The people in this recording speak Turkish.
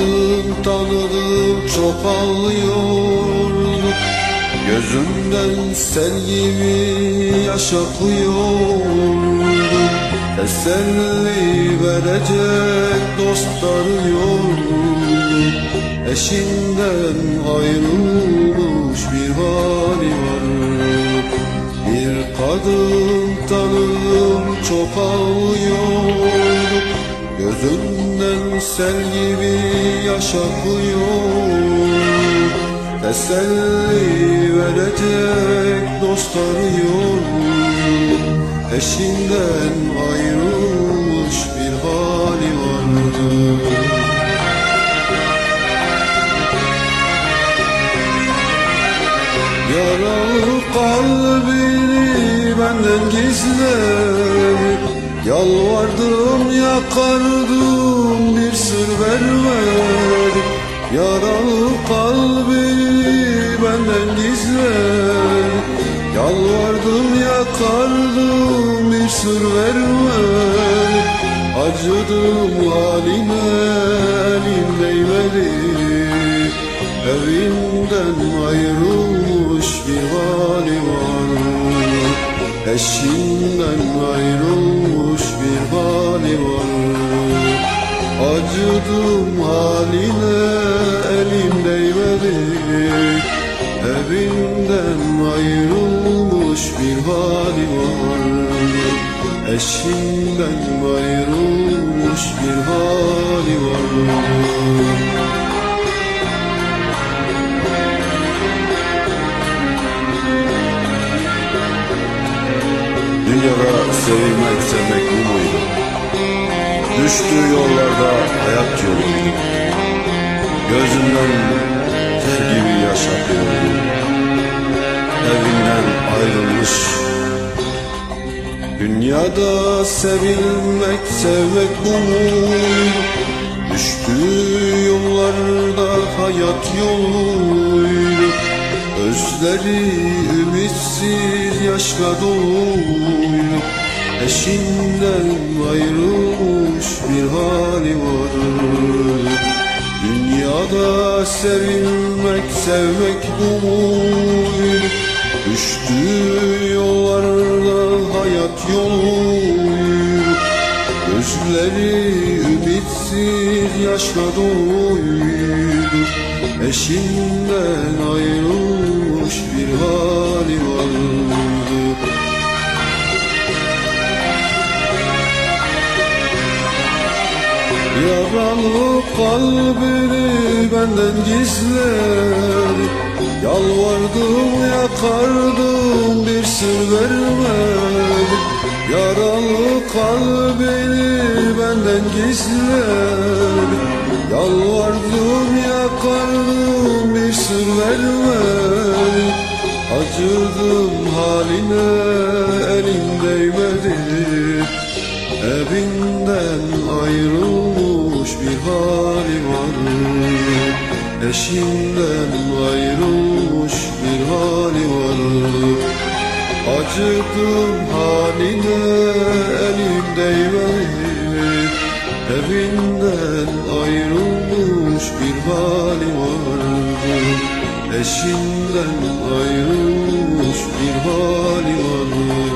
kadın tanıdım çok ağlıyordum Gözümden sel gibi yaş akıyordu Teselli verecek dostları yoktu Eşinden ayrılmış bir hali var. Bir kadın tanıdım çok ağlıyordu Gözünden sel gibi yaş akıyor Teselli verecek dostları yok Eşinden ayrılmış bir hali vardı Yaralı kalbini benden gizler Yalvardım yakardım bir sır vermedi Yaralı kalbini benden gizler Yalvardım yakardım bir sır vermedi Acıdım haline elim değmedi. Evinden ayrılmış bir hali var. Eşinden ayrılmış bir hali var. Acıdım haline elim değmedi. Evinden ayrılmış bir hali var. Eşinden ayrılmış bir hali var Düştüğü yollarda hayat yoluydu Gözünden ter gibi yaş akıyordu Evinden ayrılmış. Dünyada sevilmek sevmek bu muydu? Düştüğü yollarda hayat yoluydu. Özleri ümitsiz yaşla doluydu Eşinden ayrılmış bir hali var. Dünyada sevilmek sevmek muydu? Düştüğü yollarda hayat yoluydu Gözleri ümitsiz yaşla doluydu Eşinden ayrılmış bir hali vardı Yaralı kalbini benden gizler. Yalvardım yakardım bir sır vermedi. Yaralı kalbini benden gizler. Yalvardım yakardım bir sır vermedi. Acıdım haline elim değmedi. Evinden ayrılmış bir hali var. Eşinden ayrılmış bir hali var. Acıdım haline elim değmedi Evinden ayrılmış bir hali var. Eşinden ayrılmış bir hali var